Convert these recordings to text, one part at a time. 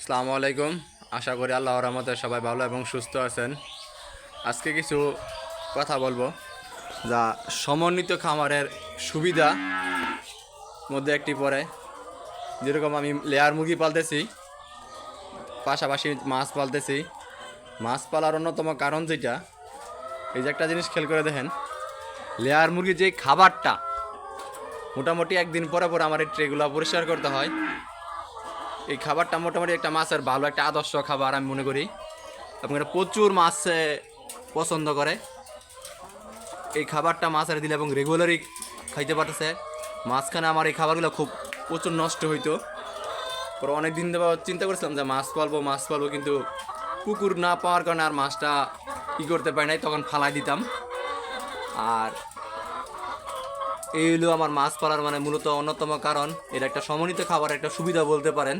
আসসালামু আলাইকুম। আশা করি আল্লাহ রহমতে সবাই ভালো এবং সুস্থ আছেন। আজকে কিছু কথা বলব যা সমন্বিত খামারের সুবিধা মধ্যে একটি পড়ে যেরকম আমি লেয়ার মুরগি পালতেছি, পাশাপাশি মাছ পালতেছি। মাছ পালার অন্যতম কারণ যেটা, এই যে একটা জিনিস খেয়াল করে দেখেন, লেয়ার মুরগির যে খাবারটা, মোটামুটি একদিন পরে পরে আমার এই ট্রেগুলো পরিষ্কার করতে হয়। এই খাবারটা মোটামুটি একটা মাছের ভালো, একটা আদর্শ খাবার আমি মনে করি। এটা প্রচুর মাছ পছন্দ করে। এই খাবারটা মাছের দিলে এবং রেগুলারই খাইতে পারতেছে। মাঝখানে আমার এই খাবারগুলো খুব প্রচুর নষ্ট হইতো। পরে অনেক দিন দেওয়া চিন্তা করছিলাম যে মাছ পালবো মাছ পালবো, কিন্তু পুকুর না পাওয়ার কারণে আর মাছটা ই করতে পারি নাই, তখন ফালাই দিতাম। আর এই হলো আমার মাছ পালার মানে মূলত অন্যতম কারণ। এটা একটা সমন্বিত খাবার, একটা সুবিধা বলতে পারেন,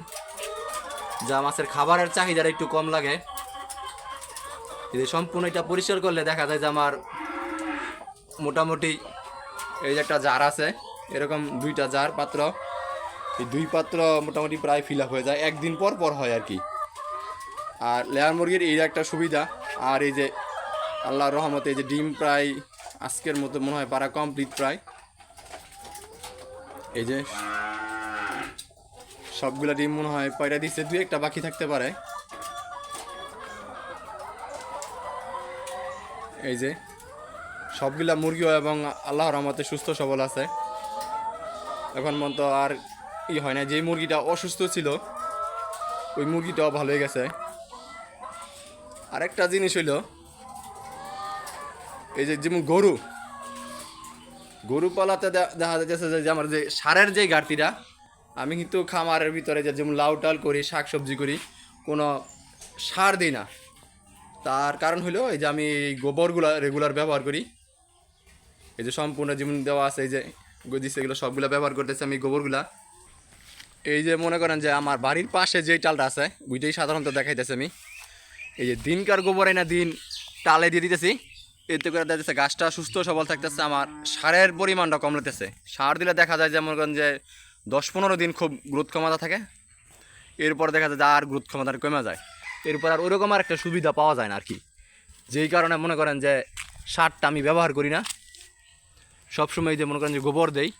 যা মাছের খাবারের চাহিদাটা একটু কম লাগে। যদি সম্পূর্ণ এটা পরিষ্কার করলে দেখা যায় যে আমার মোটামুটি এই যে একটা জার আছে, এরকম দুইটা জার পাত্র, এই দুই পাত্র মোটামুটি প্রায় ফিল হয়ে যায়। একদিন পর পর হয় আর কি। আর লেয়ার মুরগির এই একটা সুবিধা, আর এই যে আল্লাহর রহমতে এই যে ডিম প্রায় আজকের মতো মনে হয় পারা কমপ্লিট প্রায়। এই যে সবগুলা ডিম মনে হয় পয়রা দিচ্ছে দুই একটা বাকি থাকতে পারে। এই যে সবগুলা মুরগিও এবং আল্লাহর রহমতে সুস্থ সবল আছে। এখন মতো আর ই হয় না যে মুরগিটা অসুস্থ ছিল, ওই মুরগিটাও ভালো হয়ে গেছে। আরেকটা জিনিস হইল, এই যে যেমন গরু গরু পালাতে দেখা যাচ্ছে যে আমার যে সারের যে ঘাটতিটা, আমি কিন্তু খামারের ভিতরে যে যেমন লাউ টাল করি শাক সবজি করি, কোনো সার দিই না। তার কারণ হলো এই যে আমি গোবরগুলো রেগুলার ব্যবহার করি। এই যে সম্পূর্ণ যেমন দেওয়া আছে, এই যে গদিস এগুলো সবগুলো ব্যবহার করতেছি আমি গোবরগুলা। এই যে মনে করেন যে আমার বাড়ির পাশে যে টালটা আছে, ওইটাই সাধারণত দেখাইতেছে আমি। এই যে দিনকার গোবর না দিন টালে দিয়ে দিতেছি। এতে করে দেখা যাচ্ছে গাছটা সুস্থ, সবল থাকতেছে, আমার সারের পরিমাণটা কমলেতেছে। সার দিলে দেখা যায় যেমন করেন যে, দশ পনেরো দিন খুব গ্রোথ ক্ষমতা থাকে, এরপর দেখা যায় আর গ্রোথ ক্ষমতা কমে যায়। এরপর আর ওরকম আর একটা সুবিধা পাওয়া যায় না আর কি। যেই কারণে মনে করেন যে, সারটা আমি ব্যবহার করি না। সবসময় যে, মনে করেন যে, গোবর দেই।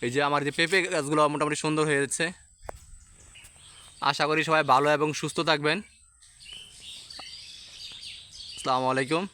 এই যে, আমার যে, পেঁপে গাছগুলো মোটামুটি সুন্দর হয়ে যাচ্ছে। আশা করি সবাই ভালো এবং সুস্থ থাকবেন। আসসালামু আলাইকুম।